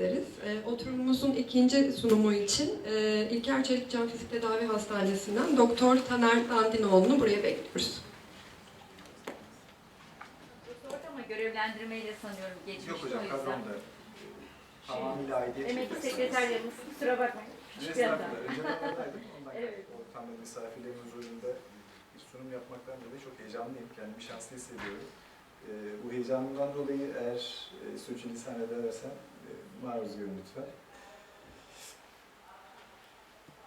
ederiz. E, oturumumuzun ikinci sunumu için e, İlker Çelik Can Fizik Tedavi Hastanesi'nden Doktor Taner Dandinoğlu'nu buraya bekliyoruz. Doktor ama görevlendirmeyle sanıyorum geçmişti Yok hocam kadromda tamamıyla aidiyet çekmek sekreterlerimiz kusura bakmayın. Estağfurullah. Önce ben oradaydım. Ondan Evet. Ortamda misafirlerin huzurunda bir sunum yapmaktan dolayı çok heyecanlıyım. Kendimi şanslı hissediyorum. Ee, bu heyecanımdan dolayı eğer e, sürçülisan edersem maruz görün lütfen.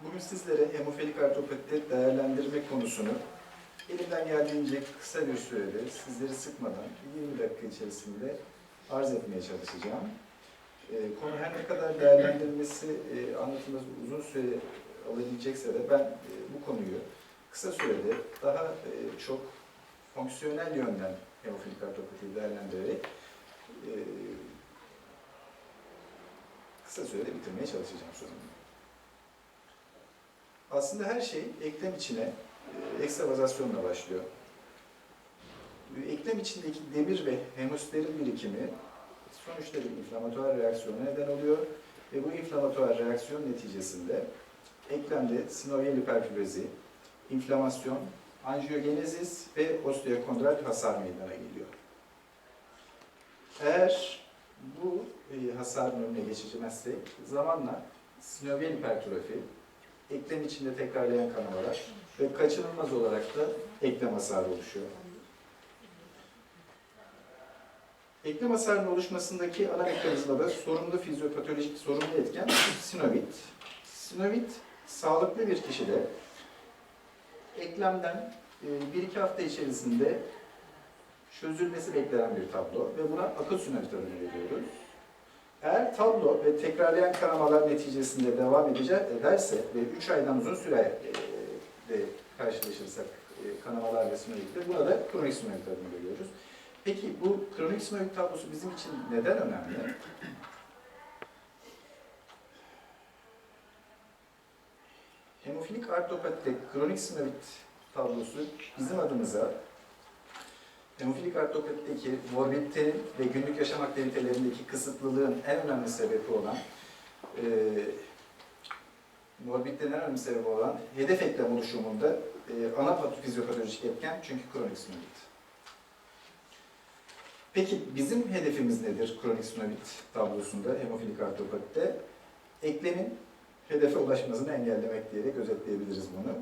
Bugün sizlere hemofilik artropatide değerlendirme konusunu elimden geldiğince kısa bir sürede sizleri sıkmadan 20 dakika içerisinde arz etmeye çalışacağım. E, konu her ne kadar değerlendirilmesi, e, anlatılması uzun süre alabilecekse de ben e, bu konuyu kısa sürede daha e, çok fonksiyonel yönden hemofilik artropatiyi değerlendirerek kısa sürede bitirmeye çalışacağım sorumu. Aslında her şey eklem içine e, ekstravazasyonla başlıyor. Eklem içindeki demir ve hemosiderin birikimi sonuçta bir inflamatuar reaksiyona neden oluyor ve bu inflamatuar reaksiyon neticesinde eklemde sinovyal hiperfibrezi, inflamasyon, anjiyogenezis ve osteokondral hasar meydana geliyor. Eğer bu e, hasarın önüne geçirmezsek zamanla sinovyal hipertrofi, eklem içinde tekrarlayan kanamalar ve kaçınılmaz olarak da eklem hasarı oluşuyor. Eklem hasarının oluşmasındaki ana mekanizmada sorumlu fizyopatolojik sorumlu etken sinovit. Sinovit sağlıklı bir kişide eklemden 1-2 hafta içerisinde çözülmesi beklenen bir tablo ve buna akut sinovit adını veriyoruz. Eğer tablo ve tekrarlayan kanamalar neticesinde devam edecek ederse ve 3 aydan uzun süre e, de karşılaşırsak e, kanamalar ve sinovitle buna da kronik sinovit adını veriyoruz. Peki bu kronik sinovit tablosu bizim için neden önemli? Hemofilik artropatide kronik sinovit tablosu bizim adımıza hemofilik artropatideki morbiditenin ve günlük yaşam aktivitelerindeki kısıtlılığın en önemli sebebi olan e, morbiditenin en önemli sebebi olan hedef eklem oluşumunda e, ana fizyopatolojik etken çünkü kronik sinovit. Peki bizim hedefimiz nedir kronik sinovit tablosunda hemofilik artropatide? Eklemin hedefe ulaşmasını engellemek diyerek özetleyebiliriz bunu.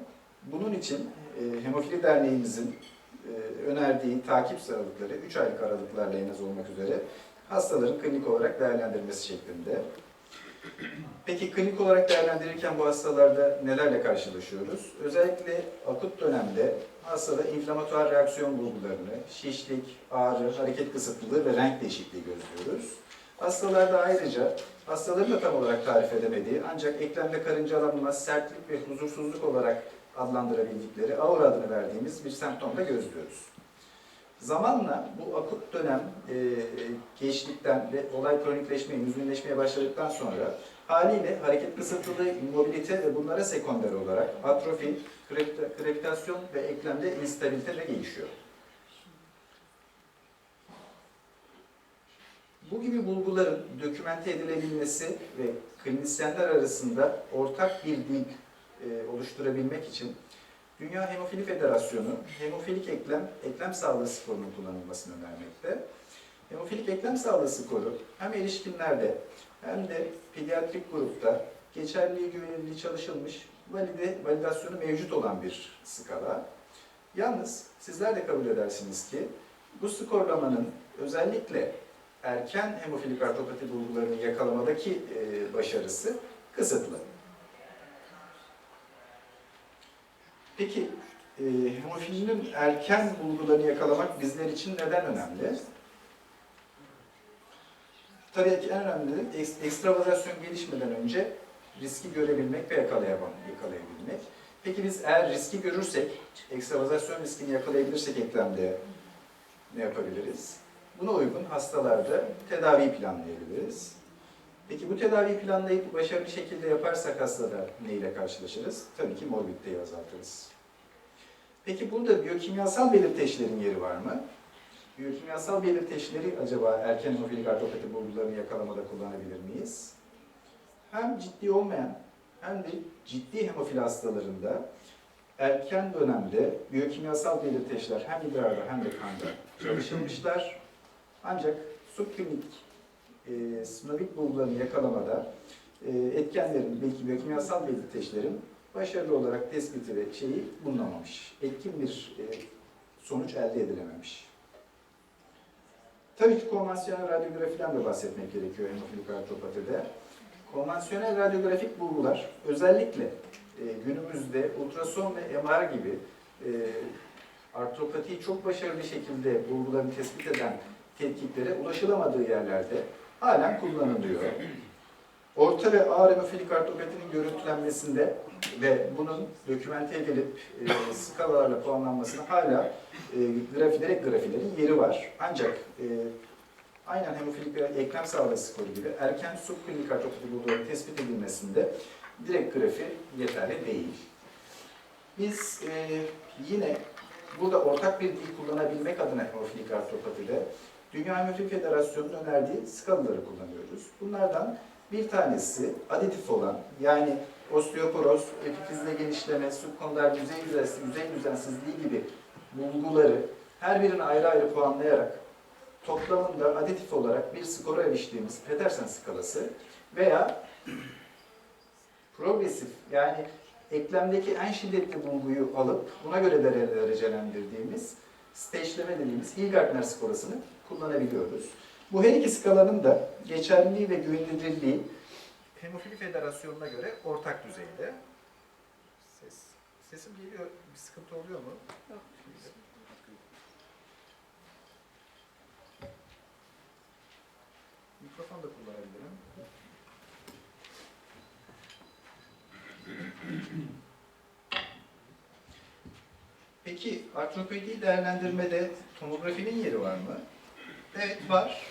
Bunun için e, Hemofili Derneğimizin önerdiği takip aralıkları 3 aylık aralıklarla en az olmak üzere hastaların klinik olarak değerlendirilmesi şeklinde. Peki klinik olarak değerlendirirken bu hastalarda nelerle karşılaşıyoruz? Özellikle akut dönemde hastada inflamatuar reaksiyon bulgularını, şişlik, ağrı, hareket kısıtlılığı ve renk değişikliği gözlüyoruz. Hastalarda ayrıca hastaların da tam olarak tarif edemediği ancak eklemde karıncalanma, sertlik ve huzursuzluk olarak adlandırabildikleri aura adını verdiğimiz bir semptom da gözlüyoruz. Zamanla bu akut dönem e, geçtikten ve olay kronikleşmeye, müzminleşmeye başladıktan sonra haliyle hareket kısıtlılığı, immobilite ve bunlara sekonder olarak atrofi, krepitasyon ve eklemde instabilite de gelişiyor. Bu gibi bulguların dokümente edilebilmesi ve klinisyenler arasında ortak bir dil e, oluşturabilmek için Dünya Hemofili Federasyonu hemofilik eklem, eklem sağlığı sporunun kullanılmasını önermekte. Hemofilik eklem sağlığı sporu hem erişkinlerde hem de pediatrik grupta geçerliği güvenilirliği çalışılmış, valide, validasyonu mevcut olan bir skala. Yalnız sizler de kabul edersiniz ki bu skorlamanın özellikle erken hemofilik artropati bulgularını yakalamadaki e, başarısı kısıtlı. Peki e, hemofilinin erken bulgularını yakalamak bizler için neden önemli? Tabii ki en önemli ek- ekstravazasyon gelişmeden önce riski görebilmek ve yakalayabilmek. Peki biz eğer riski görürsek, ekstravazasyon riskini yakalayabilirsek eklemde ne yapabiliriz? Buna uygun hastalarda tedavi planlayabiliriz. Peki bu tedavi planlayıp başarılı şekilde yaparsak hastada ne ile karşılaşırız? Tabii ki morbiditeyi azaltırız. Peki burada biyokimyasal belirteçlerin yeri var mı? Biyokimyasal belirteçleri acaba erken hemofilik artropati bulgularını yakalamada kullanabilir miyiz? Hem ciddi olmayan hem de ciddi hemofili hastalarında erken dönemde biyokimyasal belirteçler hem idrarda hem de kanda çalışılmışlar. Ancak subklinik e, sınavik bulgularını yakalamada e, etkenlerin, belki biyokimyasal belirteçlerin başarılı olarak tespiti ve şeyi bulunamamış. Etkin bir e, sonuç elde edilememiş. Tabii ki konvansiyonel radyografiden de bahsetmek gerekiyor hemofilik artropatide. Konvansiyonel radyografik bulgular özellikle e, günümüzde ultrason ve MR gibi e, artropatiyi çok başarılı şekilde bulgularını tespit eden tetkiklere ulaşılamadığı yerlerde halen kullanılıyor. Orta ve ağır hemofilik artropatinin görüntülenmesinde ve bunun dokümente edilip e, skalalarla puanlanmasında hala e, grafi, direkt grafilerin yeri var. Ancak e, aynen hemofilik ve eklem sağlığı skoru gibi erken subklinik artropati bulguların tespit edilmesinde direkt grafi yeterli değil. Biz e, yine burada ortak bir dil kullanabilmek adına hemofilik artropatide Dünya Hemofilik Federasyonu'nun önerdiği skalaları kullanıyoruz. Bunlardan bir tanesi aditif olan yani osteoporoz, epifizle genişleme, subkondral yüzey düzensiz, yüzey düzensizliği gibi bulguları her birini ayrı ayrı puanlayarak toplamında aditif olarak bir skora eriştiğimiz Petersen skalası veya progresif yani eklemdeki en şiddetli bulguyu alıp buna göre dere- derecelendirdiğimiz stage'leme dediğimiz Hilgardner skalasını kullanabiliyoruz. Bu her iki skalanın da geçerliliği ve güvenilirliği Hemofili Federasyonu'na göre ortak düzeyde. Ses, sesim geliyor, bir sıkıntı oluyor mu? Yok. Mikrofon da kullanabilirim. Peki artropediyi değerlendirmede tomografinin yeri var mı? Evet var.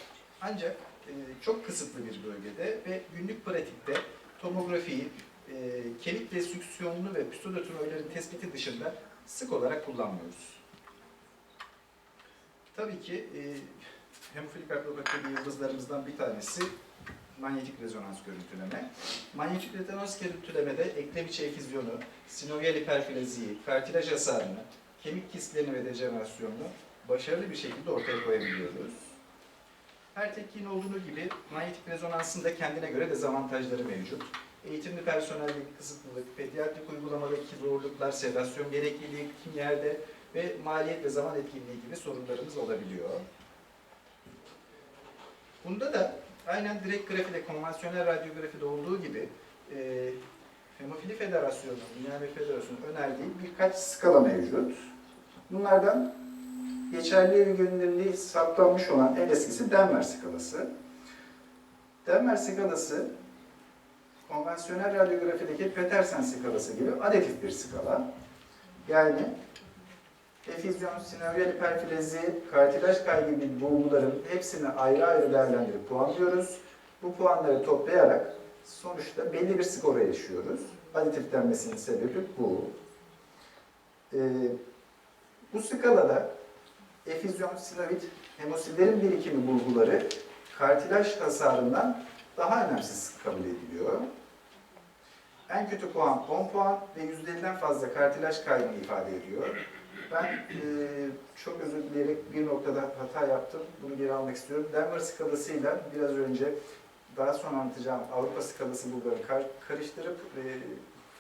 Ancak e, çok kısıtlı bir bölgede ve günlük pratikte tomografiyi e, kemik destrüksiyonunu ve pseudotumörlerin tespiti dışında sık olarak kullanmıyoruz. Tabii ki e, hemofilik artropati yıldızlarımızdan bir tanesi manyetik rezonans görüntüleme. Manyetik rezonans görüntülemede eklem içi efizyonu, sinovial hiperplaziyi, kartilaj hasarını, kemik kistlerini ve dejenerasyonunu başarılı bir şekilde ortaya koyabiliyoruz. Her tetkiğin olduğu gibi manyetik rezonansın da kendine göre dezavantajları mevcut. Eğitimli personeldeki kısıtlılık, pediatrik uygulamadaki zorluklar, sedasyon gerekliliği kim yerde ve maliyet ve zaman etkinliği gibi sorunlarımız olabiliyor. Bunda da aynen direkt grafide, konvansiyonel radyografide olduğu gibi e, Hemofili Federasyonu, Dünya Federasyonu önerdiği birkaç skala mevcut. Bunlardan geçerli ve güvenilirliği saptanmış olan en eskisi Denver skalası. Denver skalası konvansiyonel radyografideki Petersen skalası gibi aditif bir skala. Yani efizyon, sinovial hiperplezi, kartilaj kaybı gibi bulguların hepsini ayrı ayrı değerlendirip puanlıyoruz. Bu puanları toplayarak sonuçta belli bir skora erişiyoruz. Aditif denmesinin sebebi bu. Ee, bu skalada efizyon, sinovit, hemosillerin birikimi bulguları kartilaj hasarından daha önemsiz kabul ediliyor. En kötü puan 10 puan ve %50'den fazla kartilaj kaybını ifade ediyor. Ben e, çok özür dileyerek bir noktada hata yaptım. Bunu geri almak istiyorum. Denver skalasıyla biraz önce daha sonra anlatacağım Avrupa skalası bulguları kar, karıştırıp e,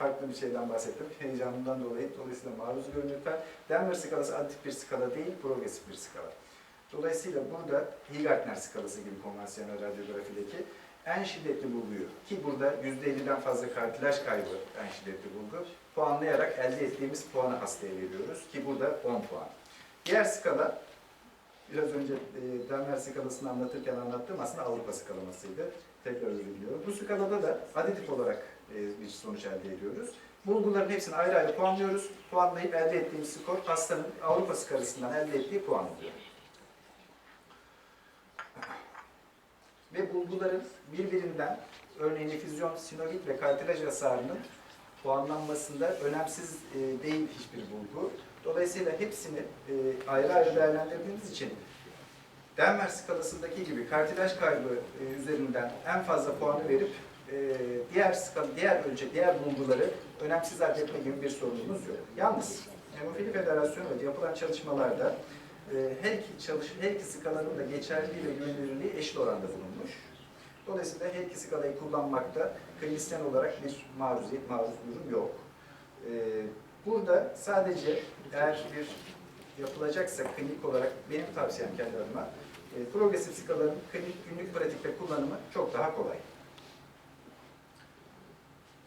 farklı bir şeyden bahsettim. Heyecanımdan dolayı. Dolayısıyla maruz görün lütfen. Denver skalası aditif bir skala değil, progresif bir skala. Dolayısıyla burada Hilgardner skalası gibi konvansiyonel radyografideki en şiddetli bulguyu ki burada %50'den fazla kartilaj kaybı en şiddetli bulgu puanlayarak elde ettiğimiz puanı hastaya veriyoruz ki burada 10 puan. Diğer skala biraz önce e, Denver skalasını anlatırken anlattığım aslında Avrupa skalamasıydı. Tekrar özür diliyorum. Bu skalada da aditif olarak bir sonuç elde ediyoruz. Bulguların hepsini ayrı ayrı puanlıyoruz. Puanlayıp elde ettiğimiz skor hastanın Avrupa skalasından elde ettiği puan oluyor. Ve bulguların birbirinden örneğin efüzyon, sinovit ve kartilaj hasarının puanlanmasında önemsiz e, değil hiçbir bulgu. Dolayısıyla hepsini e, ayrı ayrı değerlendirdiğimiz için Denver skalasındaki gibi kartilaj kaybı e, üzerinden en fazla puanı verip e, diğer skala, diğer ölçek, diğer bulguları önemsiz etme gibi bir sorunumuz yok. Yalnız Hemofili Federasyonu ve yapılan çalışmalarda e, her iki çalış her iki skalanın da geçerliliği ve güvenilirliği eşit oranda bulunmuş. Dolayısıyla her iki skalayı kullanmakta klinisyen olarak bir maruziyet, maruz durum yok. E, burada sadece eğer bir yapılacaksa klinik olarak benim tavsiyem kendi adıma e, progresif skalanın klinik günlük pratikte kullanımı çok daha kolay.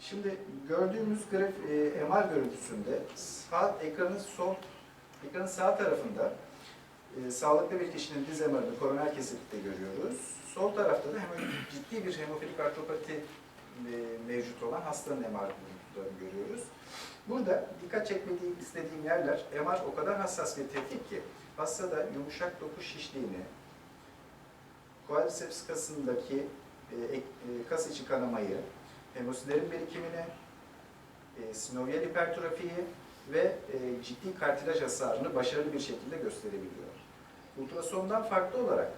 Şimdi gördüğümüz graf, e, MR görüntüsünde sağ ekranın sol ekranın sağ tarafında e, sağlıklı bir kişinin diz MR'ını koroner kesitte görüyoruz. Sol tarafta da hemen ciddi bir hemofilik artropati e, mevcut olan hastanın MR görüntülerini görüyoruz. Burada dikkat çekmediğim istediğim yerler MR o kadar hassas bir tetkik ki hastada yumuşak doku şişliğini, quadriceps kasındaki e, e, kas içi kanamayı, hemosiderin birikimini, e, sinovial hipertrofiyi ve e, ciddi kartilaj hasarını başarılı bir şekilde gösterebiliyor. Ultrasondan farklı olarak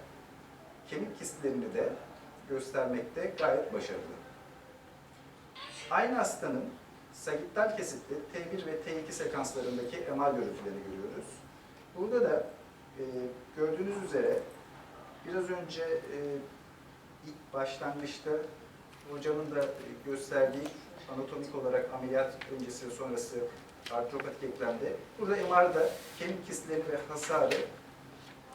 kemik kistlerini de göstermekte gayet başarılı. Aynı hastanın sagittal kesitli T1 ve T2 sekanslarındaki MR görüntüleri görüyoruz. Burada da e, gördüğünüz üzere biraz önce e, ilk başlangıçta hocamın da gösterdiği anatomik olarak ameliyat öncesi ve sonrası artropatik eklemde. Burada MR'da kemik kistleri ve hasarı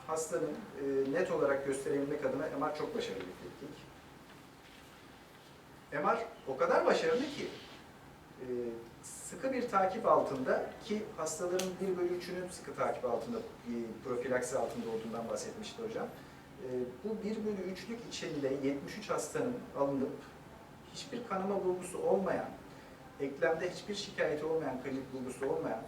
hastanın e, net olarak gösterebilmek adına MR çok başarılı teknik. MR o kadar başarılı ki e, sıkı bir takip altında ki hastaların 1 bölü 3'ünün sıkı takip altında, e, profilaksi altında olduğundan bahsetmişti hocam. E, bu 1 bölü 3'lük içinde 73 hastanın alınıp hiçbir kanama bulgusu olmayan, eklemde hiçbir şikayeti olmayan, klinik bulgusu olmayan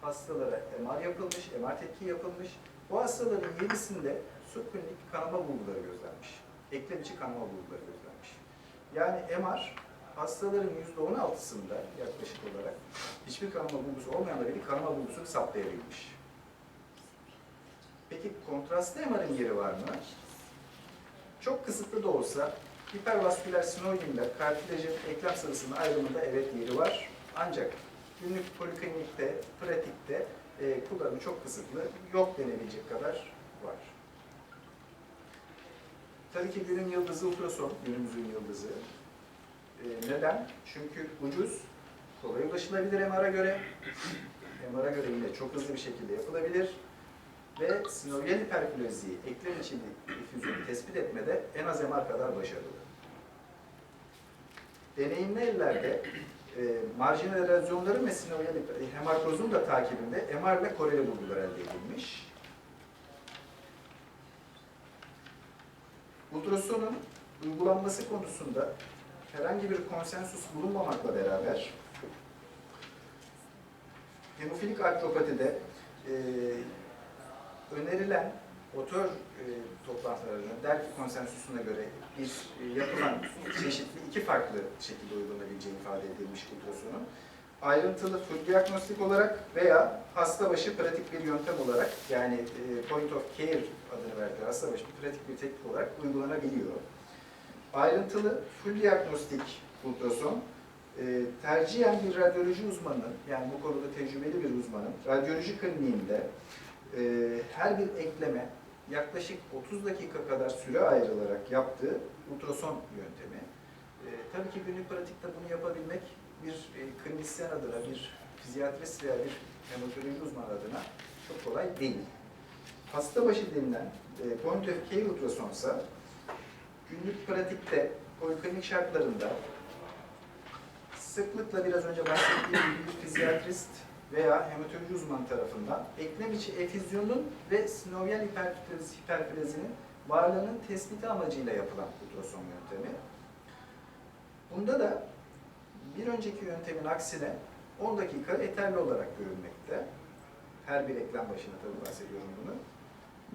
hastalara MR yapılmış, MR tetkiki yapılmış. Bu hastaların 7'sinde subklinik kanama bulguları gözlenmiş. Eklem içi kanama bulguları gözlenmiş. Yani MR hastaların %16'sında yaklaşık olarak hiçbir kanama bulgusu olmayanlar bir kanama bulgusunu saptayabilmiş. Peki kontrastlı MR'ın yeri var mı? Çok kısıtlı da olsa hipervasküler sinoidinle kartilajın eklem sıvısının ayrımında evet yeri var. Ancak günlük poliklinikte, pratikte e, kullanımı çok kısıtlı, yok denebilecek kadar var. Tabii ki günün yıldızı ultrason, günümüzün yıldızı. E, neden? Çünkü ucuz, kolay ulaşılabilir MR'a göre. MR'a göre yine çok hızlı bir şekilde yapılabilir. Ve sinovial hiperplaziyi, eklem içinde difüzyonu tespit etmede en az MR kadar başarılı. Deneyimli ellerde e, marjinal erozyonların ve sinovial hemarkozun da takibinde MR ile koreli bulgular elde edilmiş. Ultrasonun uygulanması konusunda herhangi bir konsensus bulunmamakla beraber hemofilik artropatide e, önerilen otör e, toplantılarının Delphi konsensusuna göre bir e, yapılan çeşitli iki farklı şekilde uygulanabileceği ifade edilmiş ultrasonun ayrıntılı full diagnostik olarak veya hasta başı pratik bir yöntem olarak yani e, point of care adını verdiği hasta başı pratik bir teknik olarak uygulanabiliyor. Ayrıntılı full diagnostik ultrason e, tercihen bir radyoloji uzmanının yani bu konuda tecrübeli bir uzmanın radyoloji kliniğinde e, her bir ekleme yaklaşık 30 dakika kadar süre ayrılarak yaptığı ultrason yöntemi. E, tabii ki günlük pratikte bunu yapabilmek bir e, klinisyen adına, bir fizyatrist veya bir hematoloji uzmanı adına çok kolay değil. Hasta başı denilen e, point of care ultrasonsa günlük pratikte poliklinik şartlarında sıklıkla biraz önce bahsettiğim bir fizyatrist veya hematoloji uzmanı tarafından eklem içi efüzyonun ve sinovial hiperplezi- hiperplezinin varlığının tespiti amacıyla yapılan ultrason yöntemi. Bunda da bir önceki yöntemin aksine 10 dakika yeterli olarak görülmekte. Her bir eklem başına tabii bahsediyorum bunu.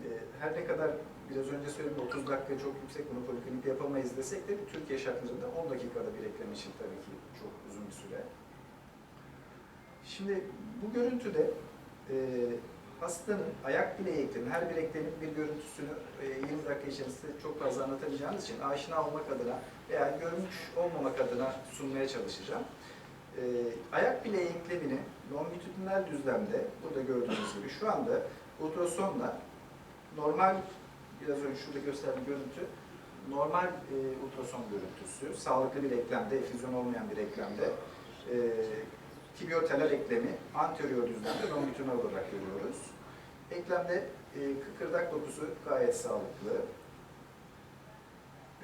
Ee, Her ne kadar biraz önce söyledim 30 dakika çok yüksek bunu poliklinikte yapamayız desek de Türkiye şartlarında 10 dakikada bir eklem için tabii ki çok uzun bir süre. Şimdi bu görüntüde e, hastanın ayak eklemi, her bir eklemin bir görüntüsünü e, 20 dakika içerisinde çok fazla anlatamayacağımız için aşina olmak adına veya görmüş olmamak adına sunmaya çalışacağım. E, ayak bileği eklemini longitudinal düzlemde, burada gördüğünüz gibi şu anda ultrasonla normal, biraz önce şurada gösterdiğim görüntü, normal e, ultrason görüntüsü, sağlıklı bir eklemde, efüzyon olmayan bir eklemde, e, tibioteler eklemi anterior düzlemde longitudinal olarak görüyoruz. Eklemde e, kıkırdak dokusu gayet sağlıklı.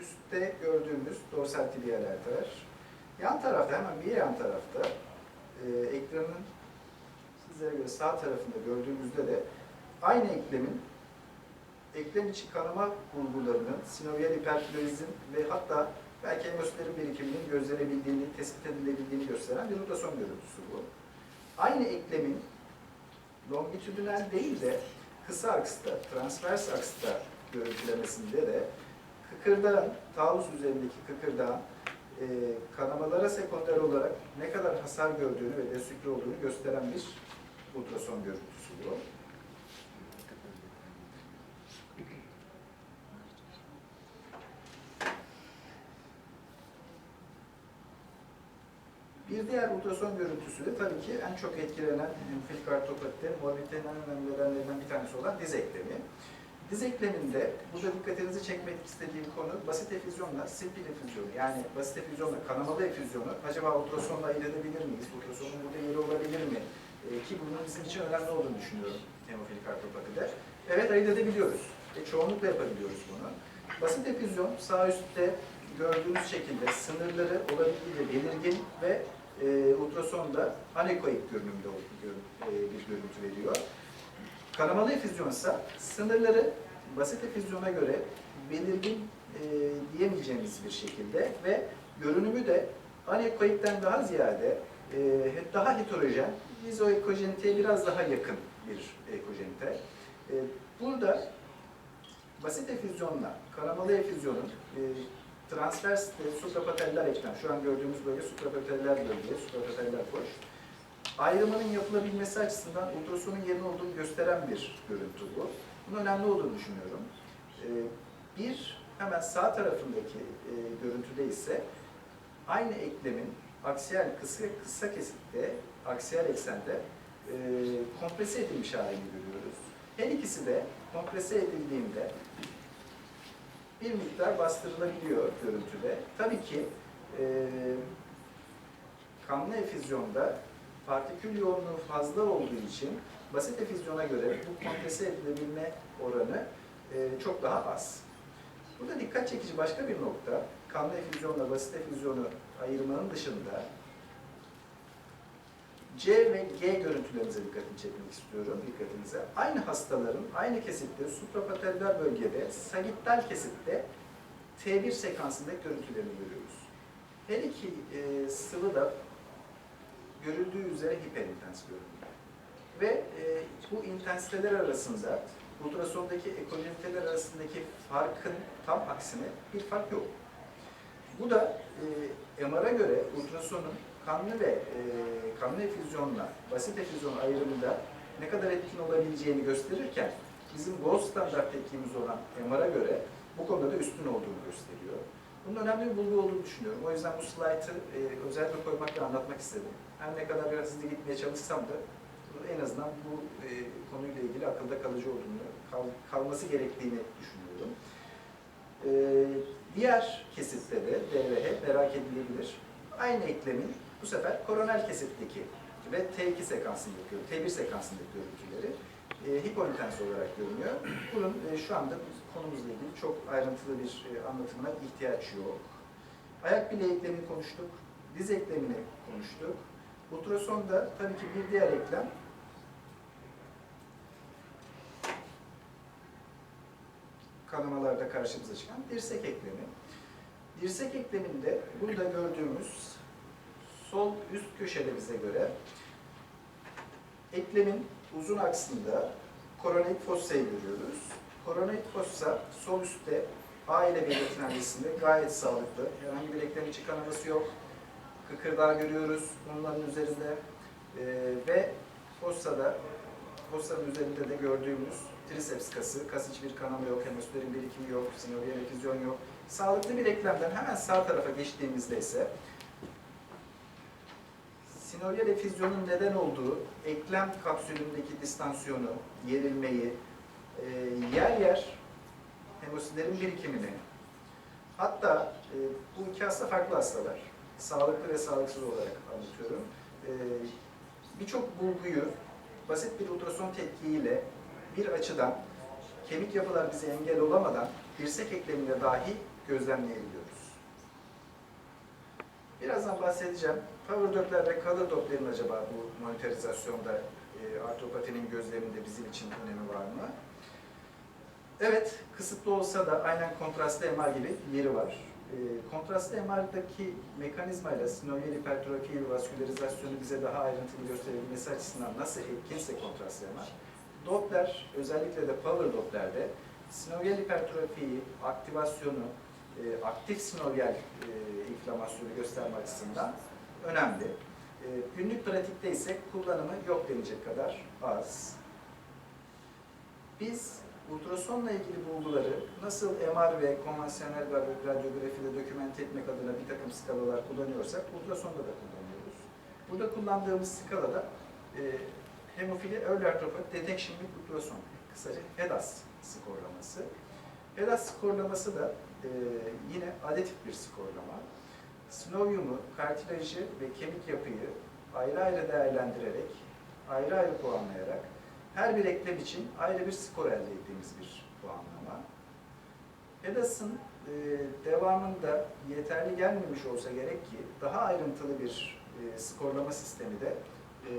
Üstte gördüğümüz dorsal tibial arter. Yan tarafta, hemen bir yan tarafta e, ekranın sizlere göre sağ tarafında gördüğümüzde de aynı eklemin eklem içi kanama bulgularının, sinovial hipertiroizm ve hatta belki hemosilerin birikiminin gözlenebildiğini, tespit edilebildiğini gösteren bir ultrason görüntüsü bu. Aynı eklemin longitudinal değil de kısa aksta, transvers aksta görüntülemesinde de kıkırdağın, talus üzerindeki kıkırdağın e, kanamalara sekonder olarak ne kadar hasar gördüğünü ve desükre olduğunu gösteren bir ultrason görüntüsü bu. Bir diğer ultrason görüntüsü de tabii ki en çok etkilenen hemofil kartopatide morbiditenin en önemli nedenlerinden bir tanesi olan diz eklemi. Diz ekleminde burada dikkatinizi çekmek istediğim konu basit efüzyonla simple efüzyonu yani basit efüzyonla kanamalı efüzyonu acaba ultrasonla ayırt edebilir miyiz? Ultrasonun burada yeri olabilir mi? Ee, ki bunun bizim için önemli olduğunu düşünüyorum hemofil kartopatide. Evet ayırt edebiliyoruz. E, çoğunlukla yapabiliyoruz bunu. Basit efüzyon sağ üstte gördüğünüz şekilde sınırları olabildiğince belirgin ve e, ultrasonda anekoik görünümde ol- gör- e, bir görüntü veriyor. Kanamalı efüzyonsa sınırları basit efüzyona göre belirgin e, diyemeyeceğimiz bir şekilde ve görünümü de anekoikten daha ziyade e, daha heterojen, izoekojeniteye biraz daha yakın bir ekojenite. E, burada basit efüzyonla kanamalı efüzyonun e, transvers ve suprapateller eklem, şu an gördüğümüz bölge suprapateller bölge, suprapateller koş. Ayrımının yapılabilmesi açısından ultrasonun yerin olduğunu gösteren bir görüntü bu. Bunun önemli olduğunu düşünüyorum. E, bir, hemen sağ tarafındaki e, görüntüde ise aynı eklemin aksiyel kısa, kısa kesitte, aksiyel eksende e, komprese edilmiş halini görüyoruz. Her ikisi de komprese edildiğinde bir miktar bastırılabiliyor görüntüde. Tabii ki e, kanlı efüzyonda partikül yoğunluğu fazla olduğu için basit efüzyona göre bu komprese edilebilme oranı e, çok daha az. Burada dikkat çekici başka bir nokta, kanlı efüzyonla basit efüzyonu ayırmanın dışında C ve G görüntülerinize dikkatini çekmek istiyorum, dikkatinize. Aynı hastaların aynı kesitte, suprapateller bölgede, sagittal kesitte T1 sekansındaki görüntülerini görüyoruz. Her iki e, sıvı da görüldüğü üzere hiperintens görünüyor. Ve e, bu intensiteler arasında ultrasondaki ekojeniteler arasındaki farkın tam aksine bir fark yok. Bu da e, MR'a göre ultrasonun kanlı ve e, kanlı efüzyonla basit efüzyon ayrımında ne kadar etkin olabileceğini gösterirken bizim gold standart tekniğimiz olan MR'a göre bu konuda da üstün olduğunu gösteriyor. Bunun önemli bir bulgu olduğunu düşünüyorum. O yüzden bu slaytı e, özellikle koymak ve anlatmak istedim. Her ne kadar biraz hızlı gitmeye çalışsam da en azından bu e, konuyla ilgili akılda kalıcı olduğunu, kal, kalması gerektiğini düşünüyorum. E, diğer kesitte de D ve H merak edilebilir. Aynı eklemin bu sefer koronel kesitteki ve T2 sekansındaki, T1 sekansındaki görüntüleri e, hipointens olarak görünüyor. Bunun e, şu anda konumuzla ilgili çok ayrıntılı bir e, anlatımına ihtiyaç yok. Ayak bileği eklemini konuştuk, diz eklemini konuştuk. Ultrasonda tabii ki bir diğer eklem kanamalarda karşımıza çıkan dirsek eklemi. Dirsek ekleminde burada gördüğümüz sol üst köşede bize göre eklemin uzun aksında koronoid fossa'yı görüyoruz. Koronoid fossa sol üstte A ile belirtilen resimde gayet sağlıklı. Herhangi bir eklem içi kanaması yok. Kıkırdağı görüyoruz bunların üzerinde. Ee, ve fossada postanın üzerinde de gördüğümüz triceps kası, kas içi bir kanama yok, hemosferin birikimi yok, sinovial efüzyon yok. Sağlıklı bir eklemden hemen sağ tarafa geçtiğimizde ise sinovial efüzyonun neden olduğu eklem kapsülündeki distansiyonu, gerilmeyi, e, yer yer hemosiderin birikimini, hatta e, bu iki hasta farklı hastalar, sağlıklı ve sağlıksız olarak anlatıyorum. E, Birçok bulguyu basit bir ultrason tetkiğiyle bir açıdan kemik yapılar bize engel olamadan dirsek ekleminde dahi gözlemleyebiliyoruz. Birazdan bahsedeceğim. Power Doppler ve Color acaba bu monitorizasyonda e, artropatinin gözleminde bizim için önemi var mı? Evet, kısıtlı olsa da aynen kontrastlı MR gibi yeri var. E, kontrastlı MR'daki mekanizmayla sinovial hipertrofi ve vaskülerizasyonu bize daha ayrıntılı gösterebilmesi açısından nasıl etkinse kontrastlı MR, Doppler, özellikle de Power Doppler'de sinovial hipertrofiyi, aktivasyonu, e, aktif sinovial e, inflamasyonu gösterme açısından önemli. E, günlük pratikte ise kullanımı yok denecek kadar az. Biz ultrasonla ilgili bulguları nasıl MR ve konvansiyonel radyografide dokümente etmek adına bir takım skalalar kullanıyorsak ultrasonda da kullanıyoruz. Burada kullandığımız skalada e, hemofili early arthropathy detection with ultrason, kısaca HEDAS skorlaması. HEDAS skorlaması da e, yine aditif bir skorlama. Synovium'u, kartilajı ve kemik yapıyı ayrı ayrı değerlendirerek, ayrı ayrı puanlayarak her bir eklem için ayrı bir skor elde ettiğimiz bir puanlama. HEDAS'ın e, devamında yeterli gelmemiş olsa gerek ki daha ayrıntılı bir e, skorlama sistemi de e,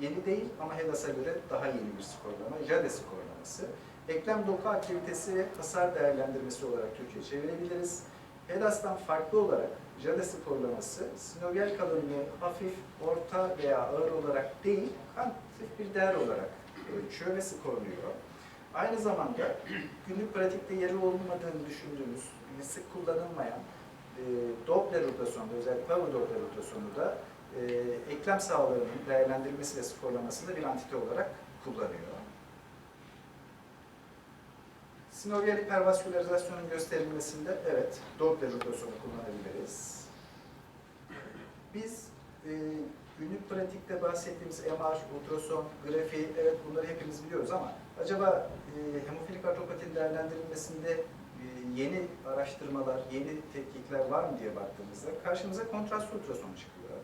yeni değil ama HEDAS'a göre daha yeni bir skorlama, JADE skorlaması. Eklem doku aktivitesi ve hasar değerlendirmesi olarak Türkçe'ye çevirebiliriz. HEDAS'tan farklı olarak JADE skorlaması sinovial kalınlığı hafif, orta veya ağır olarak değil, kantif bir değer olarak ölçüyor ve skorluyor. Aynı zamanda günlük pratikte yeri olmadığını düşündüğümüz, sık kullanılmayan e, Doppler ultrasonu, özellikle Power Doppler ultrasonu da e, eklem sahalarının değerlendirilmesi ve skorlamasında bir antite olarak kullanıyor. Sinovial hipervaskülarizasyonun gösterilmesinde evet Doppler ultrasonu kullanabiliriz. Biz e, günlük pratikte bahsettiğimiz MR, ultrason, grafi, evet bunları hepimiz biliyoruz ama acaba e, hemofilik artropatinin değerlendirilmesinde e, yeni araştırmalar, yeni tetkikler var mı diye baktığımızda karşımıza kontrastlı ultrason çıkıyor.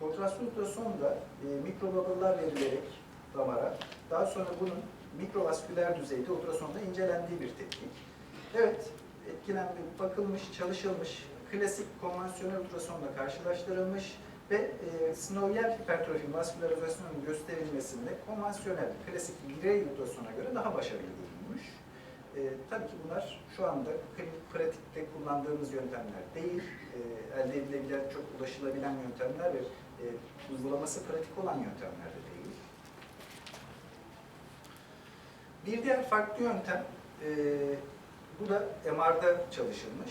Kontrastlı ultrason da e, mikrobuble'lar verilerek damara, daha sonra bunun mikrovasküler düzeyde ultrasonda incelendiği bir teknik. Evet, etkilenmiş, bakılmış, çalışılmış, klasik konvansiyonel ultrasonla karşılaştırılmış ve e, sinovial hipertrofi vaskülarizasyonun gösterilmesinde konvansiyonel, klasik birey ultrasona göre daha başarılı görülmüş. E, tabii ki bunlar şu anda klinik pratikte kullandığımız yöntemler değil, e, elde edilebilen, çok ulaşılabilen yöntemler ve e, uygulaması pratik olan yöntemler de değil. Bir diğer farklı yöntem, e, bu da MR'da çalışılmış.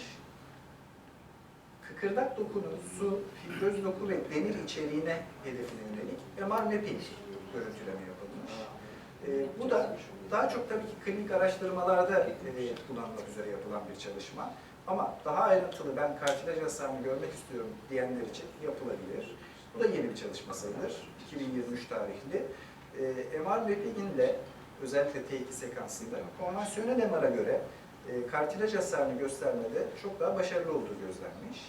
Kıkırdak dokunun su, fibroz doku ve demir içeriğine hedefine yönelik MR mapping görüntüleme yapılmış. E, bu da daha çok tabii ki klinik araştırmalarda e, kullanılmak üzere yapılan bir çalışma. Ama daha ayrıntılı ben kartilaj hasarını görmek istiyorum diyenler için yapılabilir. Bu da yeni bir çalışma sayılır. 2023 tarihli. E, MR mapping'in de özellikle T2 sekansında konvansiyonel MR'a göre e, kartilaj hasarını göstermede çok daha başarılı olduğu gözlenmiş.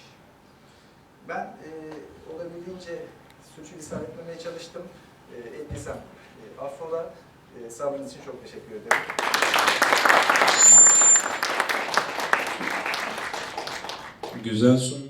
Ben e, olabildiğince sürçülisan etmemeye çalıştım. E, ettiysem e, affola. E, sabrınız için çok teşekkür ederim. Güzel sunum.